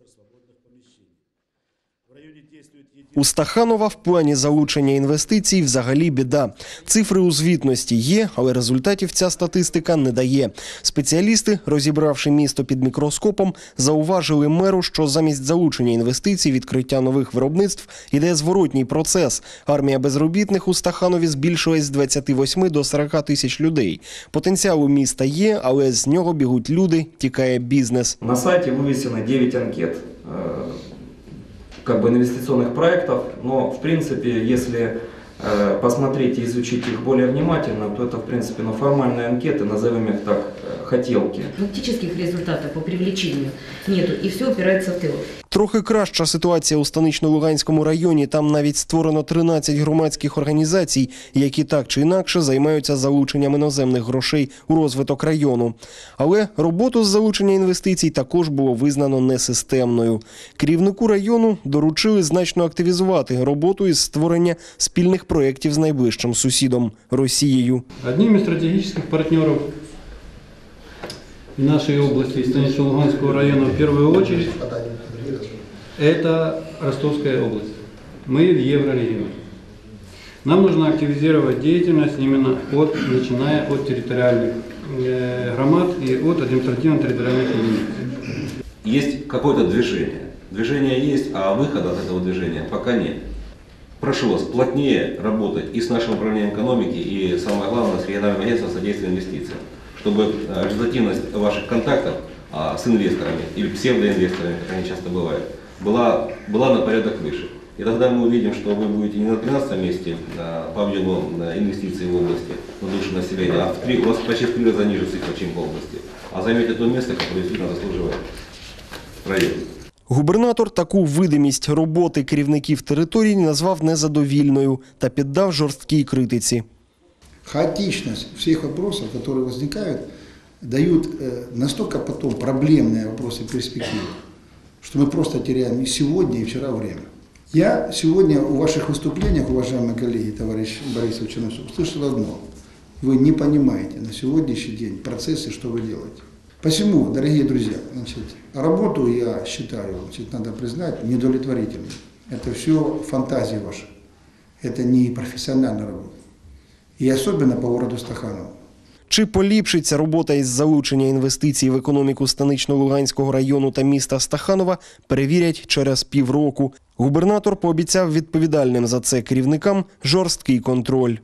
extras, У Стаханова в плані залучення інвестицій взагалі біда. Цифри у звітності є, але результатів ця статистика не дає. Спеціалісти, розібравши місто під мікроскопом, зауважили меру, що замість залучення інвестицій, відкриття нових виробництв іде зворотній процес. Армія безробітних у Стаханові збільшилась з 28 до 40 тисяч людей. Потенціал у міста є, але з нього бігуть люди, тікає бізнес. На сайте вывесено 9 анкет э, как бы инвестиционных проектов, но в принципе, если э, посмотреть и изучить их более внимательно, то это в принципе ну, формальные анкеты, назовем их так, э, хотелки. Фактических результатов по привлечению нету, и все упирается в ТО. Трохи краща ситуація у станично-луганському районі. Там навіть створено 13 громадських організацій, які так чи інакше займаються залученням іноземних грошей у розвиток району. Але роботу з залучення інвестицій також було визнано несистемною. Керівнику району доручили значно активізувати роботу із створення спільних проєктів з найближчим сусідом Росією. Одним из стратегических партнеров в нашей области, из Станично-Луганского района, в первую очередь, это Ростовская область. Мы в еврорегионе. Нам нужно активизировать деятельность именно от, начиная от территориальных э, громад и от административно-территориальных единиц. есть какое-то движение. Движение есть, а выхода от этого движения пока нет. Прошу вас плотнее работать и с нашим управлением экономики, и самое главное, с региональным агентством содействия инвестициям, чтобы э, результативность ваших контактов а, с инвесторами или псевдоинвесторами, как они часто бывают, была, была на порядок выше. И тогда мы увидим, что вы будете не на 13 месте а, по объему а, инвестиций в области на душу населения, а в три, у вас почти в три раза ниже цифра, чем в области. А займете то место, которое действительно заслуживает район. Губернатор таку видимість роботи керівників територій назвав незадовільною та піддав жорсткій критиці. Хаотичность всех вопросов, которые возникают, дают э, настолько потом проблемные вопросы перспективы, что мы просто теряем и сегодня, и вчера время. Я сегодня у ваших выступлениях, уважаемые коллеги, товарищ Борисович Чернышов, услышал одно. Вы не понимаете на сегодняшний день процессы, что вы делаете. Посему, дорогие друзья, значит, работу, я считаю, значит, надо признать, недовлетворительной. Это все фантазии ваши. Это не профессиональная работа. И особенно по городу Стаханову. Чи поліпшиться робота із залучення інвестицій в економіку станично-луганського району та міста Стаханова, перевірять через півроку. Губернатор пообіцяв відповідальним за це керівникам жорсткий контроль.